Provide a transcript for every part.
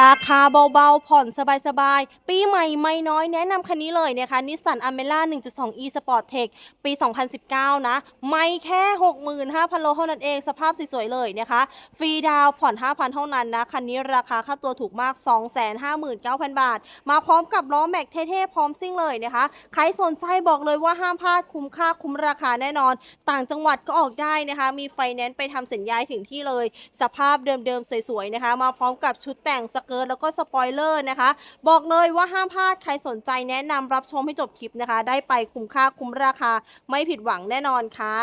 ราคาเบาๆ ผ่อนสบายๆ ปีใหม่ไม่น้อยแนะนำคันนี้เลยนะคะนิสสันอเมร่า1.2 e Sport Tech ปี 2019 นะ ไม่แค่ 65,000 โลเท่านั้นเอง สภาพสวยๆ เลยนะคะ ฟรีดาวผ่อน 5,000 เท่านั้นนะ คันนี้ราคาค่าตัวถูกมาก 259,000 บาท มาพร้อมกับล้อแม็กเท่ๆ พร้อมซิ่งเลยนะคะ ใครสนใจบอกเลยว่าห้ามพลาดคุ้มค่าคุ้มราคาแน่นอน ต่างจังหวัดก็ออกได้นะคะ มีไฟแนนซ์ไปทำสัญญาถึงที่เลย สภาพเดิมๆ สวยๆ นะคะ มาพร้อมกับชุดแต่งสเกิร์ตแล้วก็สปอยเลอร์นะคะ บอกเลยว่าห้ามพลาดใครสนใจแนะนำรับชมให้จบคลิปนะคะ ได้ไปคุ้มค่าคุ้มราคาไม่ผิดหวังแน่นอนค่ะ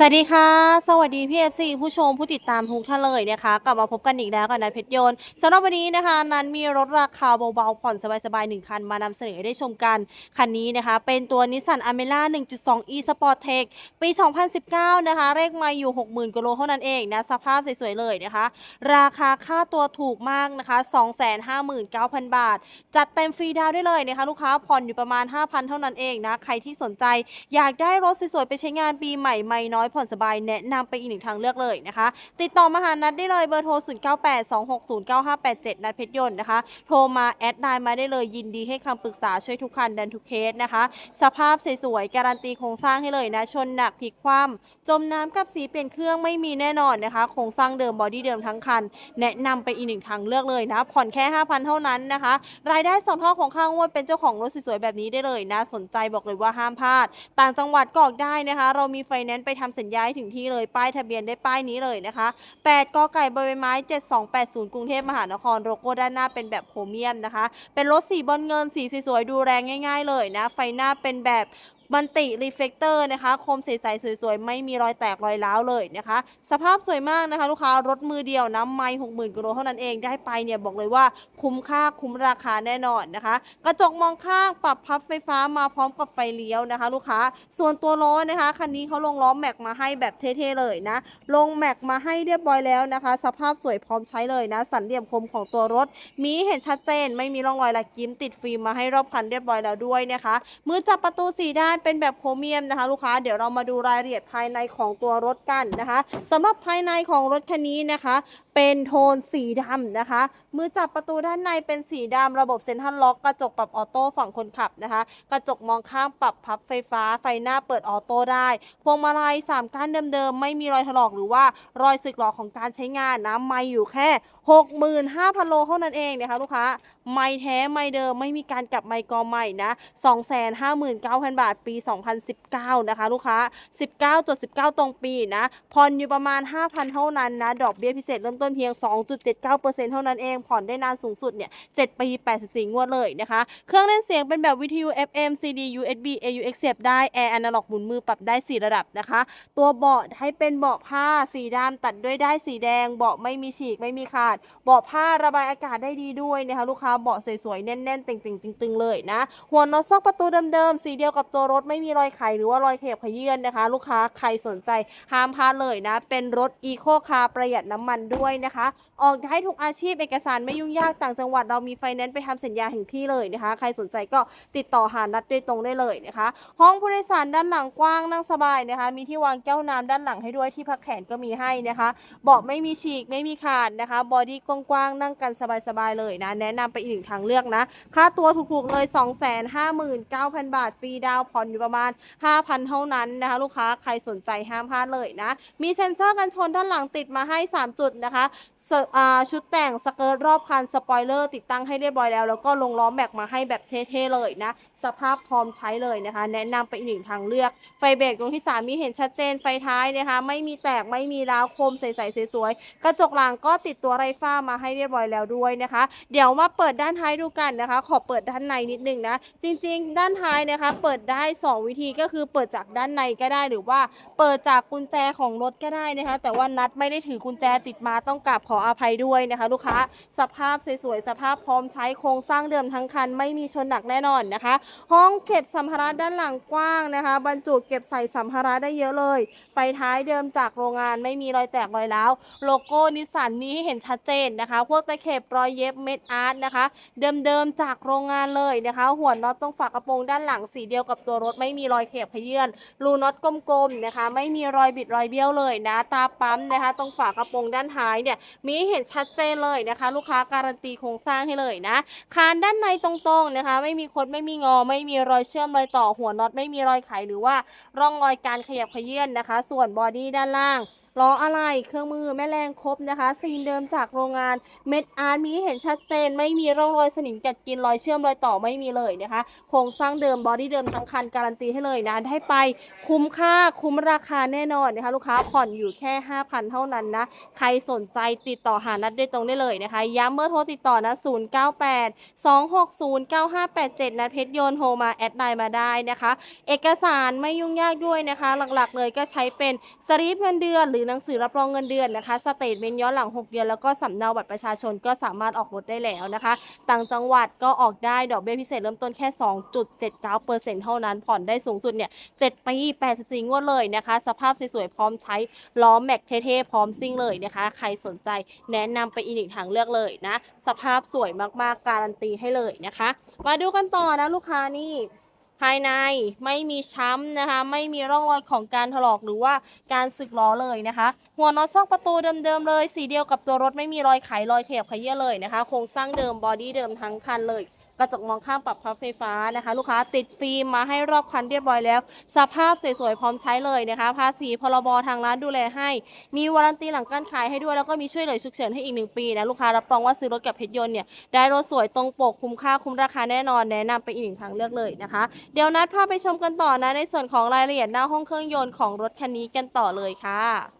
สวัสดีค่ะ สวัสดีพี่ FC ผู้ชมผู้ติดตามทุกท่านเลยนะคะ กลับมาพบกันอีกแล้วกับนายเพชรยนต์สำหรับวันนี้นะคะ นั้นมีรถราคาเบาๆผ่อนสบายๆหนึ่งคันมานำเสนอให้ได้ชมกัน คันนี้นะคะ เป็นตัวนิสสันอเมร่า1.2 e Sport Tech ปี 2019 นะคะ เลขไมาอยู่ 60,000กิโลเท่านั้นเองนะ สภาพสวยๆเลยนะคะ ราคาค่าตัวถูกมากนะคะ 259,000 บาท จัดเต็มฟรีดาวได้เลยนะคะ ลูกค้าผ่อนอยู่ประมาณ 5,000 เท่านั้นเองนะ ใครที่สนใจอยากได้รถสวยๆไปใช้งานปีใหม่ไม่น้อยผ่อนสบายแนะนำไปอีกหนึ่งทางเลือกเลยนะคะ ติดต่อมาหานัดได้เลยเบอร์โทร 0982609587 นัดเพชรยนต์นะคะ โทรมาแอดไลน์มาได้เลยยินดีให้คำปรึกษาช่วยทุกคันดันทุกเคสนะคะ สภาพสวยๆการันตีโครงสร้างให้เลยนะ ชนหนักพลิกคว่ำจมน้ำกับสีเปลี่ยนเครื่องไม่มีแน่นอนนะคะโครงสร้างเดิมบอดี้เดิมทั้งคัน แนะนำไปอีกหนึ่งทางเลือกเลยนะ ผ่อนแค่ 5,000 เท่านั้นนะคะ รายได้สองเท่าของค่างวดเป็นเจ้าของรถสวยๆแบบนี้ได้เลยนะ สนใจบอกเลยว่าห้ามพลาด ต่างจังหวัดก็ออกได้นะคะ เรามีไฟแนนซ์ไปทำสัญญาให้ถึงที่เลยป้ายทะเบียนได้ป้ายนี้เลยนะคะ8กไก่ใบไม้ 7280 กรุงเทพมหานครโลโก้ด้านหน้าเป็นแบบโครเมียมนะคะ เป็นรถสีบอลเงินสีสวยๆดูแรงง่าย ๆ เลยนะ ไฟหน้าเป็นแบบ มันติรีเฟกเตอร์นะคะ คมใสๆสวยๆ ไม่มีรอยแตกรอยร้าวเลยนะคะ สภาพสวยมากนะคะ ลูกค้ารถมือเดียวนะไม่หกหมื่นกิโลเท่านั้นเองได้ไปเนี่ยบอกเลยว่าคุ้มค่าคุ้มราคาแน่นอนนะคะ กระจกมองข้างปรับพับไฟฟ้ามาพร้อมกับไฟเลี้ยวนะคะ ลูกค้าส่วนตัวล้อนะคะคันนี้เขาลงล้อแม็กมาให้แบบเท่ๆเลยนะ ลงแม็กมาให้เรียบร้อยแล้วนะคะ สภาพสวยพร้อมใช้เลยนะ สันเหลี่ยมคมของตัวรถ มีเห็นชัดเจน ไม่มีร่องรอยละกิ้มติดฟิล์มมาให้รอบคันเรียบร้อยแล้วด้วยนะคะ มือจับประตูสีด้านเป็นแบบโครเมียมนะคะ ลูกค้าเดี๋ยวเรามาดูรายละเอียดภายในของตัวรถกันนะคะสำหรับภายในของรถคันนี้นะคะ เป็นโทนสีดำนะคะ มือจับประตูด้านในเป็นสีดำระบบเซ็นทรัลล็อกกระจกปรับออโต้ฝั่งคนขับนะคะ กระจกมองข้างปรับพับไฟฟ้า ไฟหน้าเปิดออโต้ได้ พวงมาลัย3ก้านเดิมๆ ไม่มีรอยถลอกหรือว่ารอยสึกหรอของการใช้งานนะ ไม่อยู่แค่ 65,000 โลเท่านั้นเองนะคะลูกค้า ไม่แท้ไม่เดิมไม่มีการกลับไมค์กอใหม่นะ259,000 บาทปี 2019 นะคะ ลูกค้า 19.19 ตรงปีนะผ่อนอยู่ประมาณ 5,000 เท่านั้นนะ ดอกเบี้ยพิเศษเริ่มต้นเพียง 2.79%เท่านั้นเอง ผ่อนได้นานสูงสุดเนี่ย 7 ปี 84 งวดเลยนะคะ เครื่องเล่นเสียงเป็นแบบวิทยุ FM CD USB AUX เสียบได้แอร์อนาล็อกหมุนมือปรับได้ 4 ระดับนะคะ ตัวเบาะให้เป็นเบาะผ้าสีดำตัดด้วยได้สีแดง เบาะไม่มีฉีกไม่มีขาด เบาะผ้าระบายอากาศได้ดีด้วยนะคะลูกค้าเบาะสวยๆแน่นๆตึงๆตึงๆเลยนะ หัวน็อตซอกประตูเดิมๆสีเดียวกับตัวรถไม่มีรอยไขหรือว่ารอยเขยับขยื่นนะคะ ลูกค้าใครสนใจห้ามพลาดเลยนะ เป็นรถอีโคคาร์ประหยัดน้ำมันด้วยนะคะ ออกได้ทุกอาชีพเอกสารไม่ยุ่งยากต่างจังหวัดเรามีไฟแนนซ์ไปทำสัญญาถึงที่เลยนะคะ ใครสนใจก็ติดต่อหานัดโดยตรงได้เลยนะคะ ห้องผู้โดยสารด้านหลังกว้างนั่งสบายนะคะ มีที่วางแก้วน้ำด้านหลังให้ด้วยที่พักแขนก็มีให้นะคะเบาะไม่มีฉีกไม่มีขาดนะคะบอดี้กว้างๆนั่งกันสบายๆเลยนะ แนะนำไปอีกหนึ่งทางเลือกนะ ค่าตัวถูกๆเลย 259,000 บาทฟรีดาวผ่อนอยู่ประมาณ 5,000 เท่านั้นนะคะ ลูกค้าใครสนใจห้ามพลาดเลยนะ มีเซ็นเซอร์กันชนด้านหลังติดมาให้ 3 จุดนะคะเสอ่า ชุดแต่งสเกิร์ตรอบคันสปอยเลอร์ติดตั้งให้เรียบร้อยแล้ว แล้วก็ลงล้อแม็กมาให้แบบเท่ๆเลยนะ สภาพพร้อมใช้เลยนะคะ แนะนำไปอีกหนึ่งทางเลือก ไฟเบรกตรงที่ 3 มีเห็นชัดเจนไฟท้ายนะคะ ไม่มีแตกไม่มีร้าวคมใสๆสวยๆ กระจกหลังก็ติดตัวไรฟ้ามาให้เรียบร้อยแล้วด้วยนะคะ เดี๋ยวมาเปิดด้านท้ายดูกันนะคะ ขอเปิดด้านในนิดนึงนะ จริง ๆ ด้านท้ายนะคะ เปิดได้ 2 วิธีก็คือเปิดจากด้านในก็ได้หรือว่า เปิดจากกุญแจของรถก็ได้นะคะ แต่ว่านัดไม่ได้ถือกุญแจติดมาต้องกราบขอออภัยด้วยนะคะ ลูกค้าสภาพสวยๆสภาพพร้อมใช้โครงสร้างเดิมทั้งคันไม่มีชนหนักแน่นอนนะคะ ห้องเก็บสัมภาระด้านหลังกว้างนะคะ บรรจุเก็บใส่สัมภาระได้เยอะเลย ไฟท้ายเดิมจากโรงงานไม่มีรอยแตกรอยร้าวโลโก้นิสสันมีให้เห็นชัดเจนนะคะ พวกตะเข็บรอยเย็บเม็ดอาร์ตนะคะ เดิมๆจากโรงงานเลยนะคะ หัวน็อตตรงฝากระโปรงด้านหลังสีเดียวกับตัวรถไม่มีรอยเข็บขยื่นรูน็อตกลมๆนะคะ ไม่มีรอยบิดรอยเบี้ยวเลยนะ ตาปั๊มนะคะ ตรงฝากระโปรงด้านท้ายเนี่ยมีเห็นชัดเจนเลยนะคะ ลูกค้าการันตีโครงสร้างให้เลยนะ คานด้านในตรงๆนะคะ ไม่มีคดไม่มีงอ ไม่มีรอยเชื่อมรอยต่อหัวน็อตไม่มีรอยไขหรือว่าร่องรอยการขยับเขยื่นนะคะ ส่วนบอดี้ด้านล่าง ล้ออะไรเครื่องมือแม่แรงครบนะคะ ซีนเดิมจากโรงงานเม็ดอาร์ตมีเห็นชัดเจน ไม่มีร่องรอยสนิมกัดกินรอยเชื่อมรอยต่อไม่มีเลยนะคะโครงสร้างเดิมบอดี้เดิมทั้งคันการันตีให้เลยนะได้ไปคุ้มค่าคุ้มราคาแน่นอนนะคะลูกค้าผ่อนอยู่แค่ 5,000 เท่านั้นนะ ใครสนใจติดต่อหานัดโดยตรงได้เลยนะคะ ย้ำเบอร์โทรติดต่อนะ 098 260 9587 นัดเพชรโยนโทรมาแอดไลน์มาได้นะคะ เอกสารไม่ยุ่งยากด้วยนะคะ หลักๆเลยก็ใช้เป็นสลิปเงินเดือนหรือหนังสือรับรองเงินเดือนนะคะสเตทเมนย้อนหลัง 6 เดือน แล้วก็สำเนาบัตรประชาชนก็สามารถออกรถได้แล้วนะคะ ต่างจังหวัดก็ออกได้ดอกเบี้ยพิเศษเริ่มต้นแค่ 2.79%เท่านั้น ผ่อนได้สูงสุดเนี่ย7ปี 84 งวดเลยนะคะ สภาพสวยๆ พร้อมใช้ล้อแม็กเท่ๆ พร้อมซิ่งเลยนะคะ ใครสนใจแนะนำไปอีกหนึ่งทางเลือกเลยนะ สภาพสวยมากๆ การันตีให้เลยนะคะ มาดูกันต่อนะลูกค้านี่ ภายในไม่มีช้ำนะคะ ไม่มีร่องรอยของการถลอกหรือว่าการสึกล้อเลยนะคะ หัวน็อตซอกประตูเดิมๆเลย สีเดียวกับตัวรถไม่มีรอยไขรอยขยับเขยี้เลยนะคะ โครงสร้างเดิมบอดี้เดิมทั้งคันเลย กระจกมองข้างปรับพับไฟฟ้านะคะ ลูกค้าติดฟิล์มมาให้รอบคันเรียบร้อยแล้ว สภาพสวยๆพร้อมใช้เลยนะคะภาษีพรบทางร้านดูแลให้ มีวารันตีหลังการขายให้ด้วยแล้วก็มีช่วยเหลือฉุกเฉินให้อีกหนึ่งปีนะลูกค้ารับรองว่าซื้อรถกับเพชรยนต์เนี่ยได้รถสวยตรงปกคุ้มค่าคุ้มราคาแน่นอนแนะนำไปอีกหนึ่งทางเลือกเลยนะคะ เดี๋ยวนัดพาไปชมกันต่อนะในส่วนของรายละเอียดหน้าห้องเครื่องยนต์ของรถคันนี้กันต่อเลยค่ะ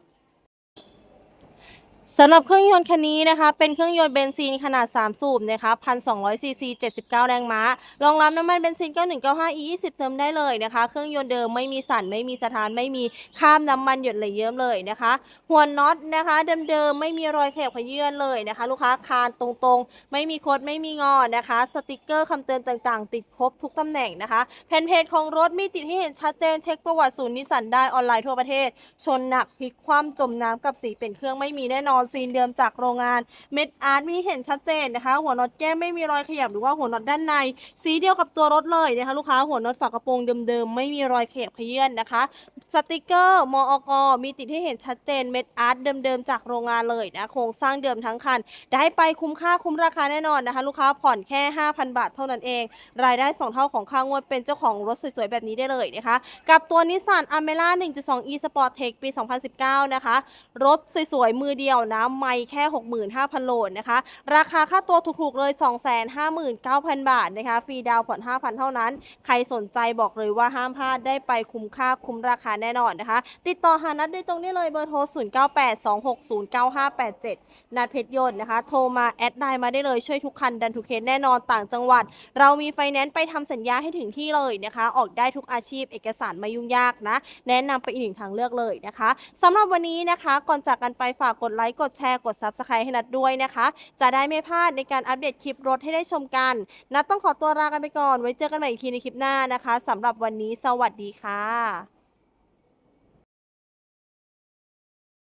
สำหรับเครื่องยนต์คันนี้นะคะเป็นเครื่องยนต์เบนซินขนาด 3 สูบนะคะ1,200ซีซี79 แรงม้ารองรับน้ำมันเบนซิน 9195 E20 เติมได้เลยนะคะ เครื่องยนต์เดิมไม่มีสั่นไม่มีสถานไม่มีข้ามน้ำมันหยดไหลเยิ้มเลยนะคะ หัวน็อตนะคะเดิมๆไม่มีรอยแขบขยื่นเลยนะคะ ลูกค้าคานตรงๆ ไม่มีคดไม่มีงอนะคะ สติกเกอร์คำเตือนต่างๆ ติดครบทุกตำแหน่งนะคะแผ่นเพจของรถมีติดให้เห็นชัดเจนเช็คประวัติศูนย์นิสสันได้ออนไลน์ทั่วประเทศ ชนหนักพลิกคว่ำจมน้ำกับสีเป็นเครื่องไม่มีแน่นอนซีนเดิมจากโรงงาน เม็ดอาร์ตมีเห็นชัดเจนนะคะ หัวน็อตแก้มไม่มีรอยขยับหรือว่าหัวน็อตด้านใน สีเดียวกับตัวรถเลยนะคะลูกค้าหัวน็อตฝากระโปรงเดิมๆไม่มีรอยขยับขยื่นนะคะสติกเกอร์มอกมีติดให้เห็นชัดเจนเม็ดอาร์ตเดิมๆจากโรงงานเลยนะโครงสร้างเดิมทั้งคัน ได้ไปคุ้มค่าคุ้มราคาแน่นอนนะคะ ลูกค้าผ่อนแค่ 5,000 บาทเท่านั้นเอง รายได้ 2 เท่าของค่างวดเป็นเจ้าของรถสวยๆ แบบนี้ได้เลยนะคะ กับตัวนิสสันอเมร่า1.2 e Sport Tech ปี 2019 นะคะ รถสวยๆ มือเดียวนะไม่แค่ 65,000โลนะคะ ราคาค่าตัวถูกๆเลย 259,000 บาทนะคะ ฟรีดาวผ่อน 5,000 เท่านั้น ใครสนใจบอกเลยว่าห้ามพลาดได้ไปคุ้มค่าคุ้มราคาแน่นอนนะคะ ติดต่อหานัดได้ตรงนี้เลยเบอร์โทร 0982609587 นัดเพชรยนต์นะคะ โทรมาแอดไลน์มาได้เลยช่วยทุกคันดันทุกเคสแน่นอนต่างจังหวัด เรามีไฟแนนซ์ไปทำสัญญาให้ถึงที่เลยนะคะ ออกได้ทุกอาชีพเอกสารไม่ยุ่งยากนะ แนะนำไปอีกหนึ่งทางเลือกเลยนะคะสำหรับวันนี้นะคะ ก่อนจากกันไปฝากกดไลค์กดแชร์กด Subscribe ให้นัดด้วยนะคะ จะได้ไม่พลาดในการอัปเดตคลิปรถให้ได้ชมกัน นัดต้องขอตัวลากันไปก่อน ไว้เจอกันใหม่อีกทีในคลิปหน้านะคะสำหรับวันนี้สวัสดีค่ะ